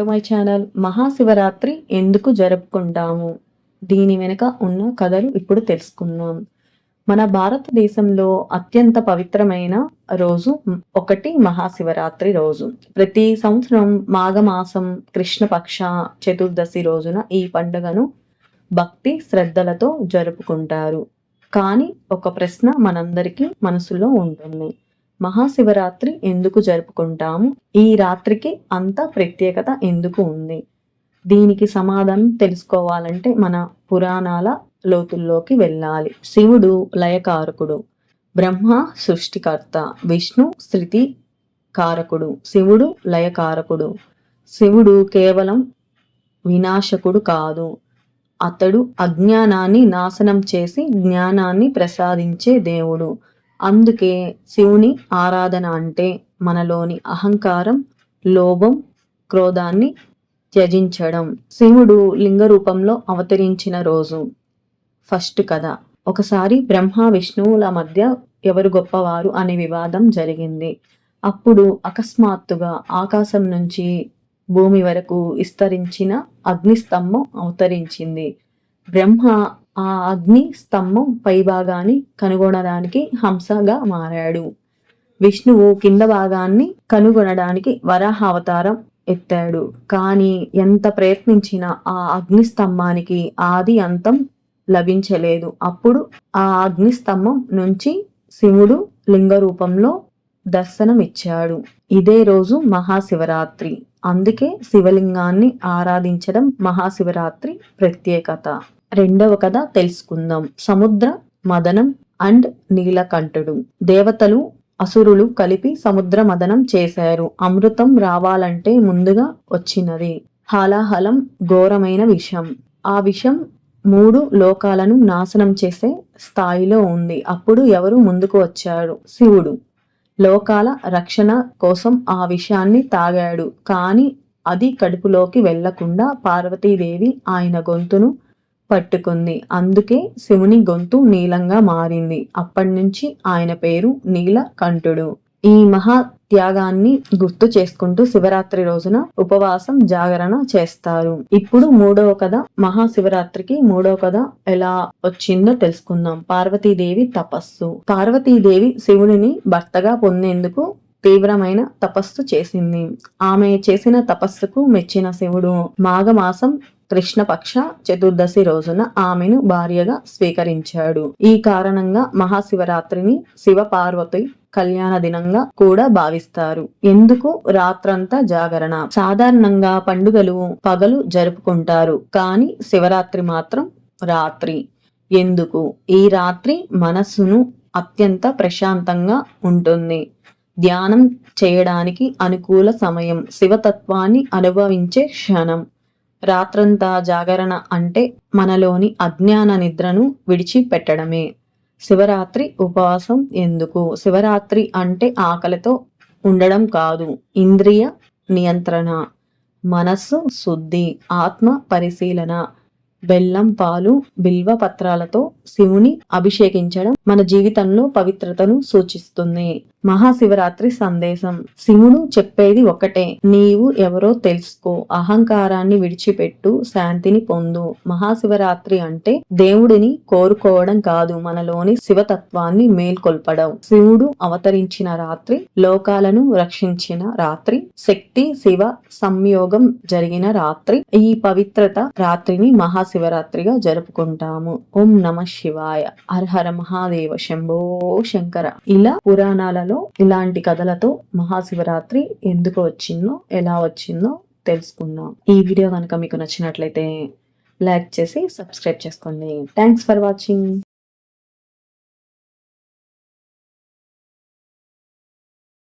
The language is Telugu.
టు మై ఛానల్ మహాశివరాత్రి ఎందుకు జరుపుకుంటాము? దీని వెనుక ఉన్న కథలు ఇప్పుడు తెలుసుకుందాం. మన భారతదేశంలో అత్యంత పవిత్రమైన రోజు ఒకటి మహాశివరాత్రి రోజు. ప్రతి సంవత్సరం మాఘమాసం కృష్ణపక్ష చతుర్దశి రోజున ఈ పండుగను భక్తి శ్రద్ధలతో జరుపుకుంటారు. కానీ ఒక ప్రశ్న మనందరికీ మనసులో ఉంటుంది. మహాశివరాత్రి ఎందుకు జరుపుకుంటాము? ఈ రాత్రికి అంత ప్రత్యేకత ఎందుకు ఉంది? దీనికి సమాధానం తెలుసుకోవాలంటే మన పురాణాల లోతుల్లోకి వెళ్ళాలి. శివుడు లయకారకుడు బ్రహ్మ సృష్టికర్త విష్ణు స్థితి కారకుడు శివుడు లయకారకుడు. శివుడు కేవలం వినాశకుడు కాదు అతడు అజ్ఞానాన్ని నాశనం చేసి జ్ఞానాన్ని ప్రసాదించే దేవుడు. అందుకే శివుని ఆరాధన అంటే మనలోని అహంకారం లోభం క్రోధాన్ని త్యజించడం. శివుడు లింగ రూపంలో అవతరించిన రోజు. ఫస్ట్ కథ. ఒకసారి బ్రహ్మ విష్ణువుల మధ్య ఎవరు గొప్పవారు అనే వివాదం జరిగింది. అప్పుడు అకస్మాత్తుగా ఆకాశం నుంచి భూమి వరకు విస్తరించిన అగ్నిస్తంభం అవతరించింది. బ్రహ్మ ఆ అగ్ని స్తంభం పైభాగాన్ని కనుగొనడానికి హంసగా మారాడు. విష్ణువు కింద భాగాన్ని కనుగొనడానికి వరాహ అవతారం ఎత్తాడు. కానీ ఎంత ప్రయత్నించినా ఆ అగ్ని స్తంభానికి ఆది అంతం లభించలేదు. అప్పుడు ఆ అగ్ని స్తంభం నుంచి శివుడు లింగ రూపంలో దర్శనమిచ్చాడు. ఇదే రోజు మహాశివరాత్రి. అందుకే శివలింగాన్ని ఆరాధించడం మహాశివరాత్రి ప్రత్యేకత. రెండవ కథ తెలుసుకుందాం. సముద్ర మదనం అండ్ నీలకంఠుడు. దేవతలు అసురులు కలిపి సముద్ర మదనం చేశారు. అమృతం రావాలంటే ముందుగా వచ్చినది. హాలాహలం ఘోరమైన విషం. ఆ విషం మూడు లోకాలను నాశనం చేసే స్థాయిలో ఉంది. అప్పుడు ఎవరు ముందుకు వచ్చాడు శివుడు. లోకాల రక్షణ కోసం ఆ విషయాన్ని తాగాడు. కానీ అది కడుపులోకి వెళ్ళకుండా పార్వతీదేవి ఆయన గొంతును పట్టుకుంది. అందుకే శివుని గొంతు నీలంగా మారింది. అప్పటి నుంచి ఆయన పేరు నీలకంఠుడు. ఈ మహా త్యాగాన్ని గుర్తు చేసుకుంటూ శివరాత్రి రోజున ఉపవాసం జాగరణ చేస్తారు. ఇప్పుడు మూడవ కథ మహాశివరాత్రికి మూడవ కథ ఎలా వచ్చిందో తెలుసుకుందాం. పార్వతీదేవి తపస్సు. పార్వతీదేవి శివుడిని భర్తగా పొందేందుకు తీవ్రమైన తపస్సు చేసింది. ఆమె చేసిన తపస్సుకు మెచ్చిన శివుడు. మాఘమాసం కృష్ణపక్ష చతుర్దశి రోజున ఆమెను భార్యగా స్వీకరించాడు. ఈ కారణంగా మహాశివరాత్రిని శివపార్వతి కళ్యాణ దినంగా కూడా భావిస్తారు. ఎందుకు? రాత్రంతా జాగరణ. సాధారణంగా పండుగలు పగలు జరుపుకుంటారు. కానీ శివరాత్రి మాత్రం రాత్రి. ఎందుకు? ఈ రాత్రి మనస్సును అత్యంత ప్రశాంతంగా ఉంటుంది. ధ్యానం చేయడానికి అనుకూల సమయం. శివతత్వాన్ని అనుభవించే క్షణం. రాత్రంతా జాగరణ అంటే మనలోని అజ్ఞాన నిద్రను విడిచిపెట్టడమే. శివరాత్రి ఉపవాసం ఎందుకు? శివరాత్రి అంటే ఆకలితో ఉండడం కాదు. ఇంద్రియ నియంత్రణ. మనస్సు శుద్ధి. ఆత్మ పరిశీలన. బెల్లం పాలు బిల్వ పత్రాలతో శివుని అభిషేకించడం మన జీవితంలో పవిత్రతను సూచిస్తుంది. మహాశివరాత్రి సందేశం. శివుడు చెప్పేది ఒకటే నీవు ఎవరో తెలుసుకో అహంకారాన్ని విడిచిపెట్టు శాంతిని పొందు. మహాశివరాత్రి అంటే దేవుడిని కోరుకోవడం కాదు మనలోని శివతత్వాన్ని మేల్కొల్పడం. శివుడు అవతరించిన రాత్రి లోకాలను రక్షించిన రాత్రి శక్తి శివ సంయోగం జరిగిన రాత్రి. ఈ పవిత్రత రాత్రిని మహా మహాశివరాత్రిగా జరుపుకుంటాము. ఓం నమ శివాయ. హరహర మహాదేవ శంభో శంకర. ఇలా పురాణాలలో ఇలాంటి కథలతో మహాశివరాత్రి ఎందుకు వచ్చిందో ఎలా వచ్చిందో తెలుసుకుందాం. ఈ వీడియో కనుక మీకు నచ్చినట్లయితే లైక్ చేసి సబ్స్క్రైబ్ చేసుకోండి. Thanks for watching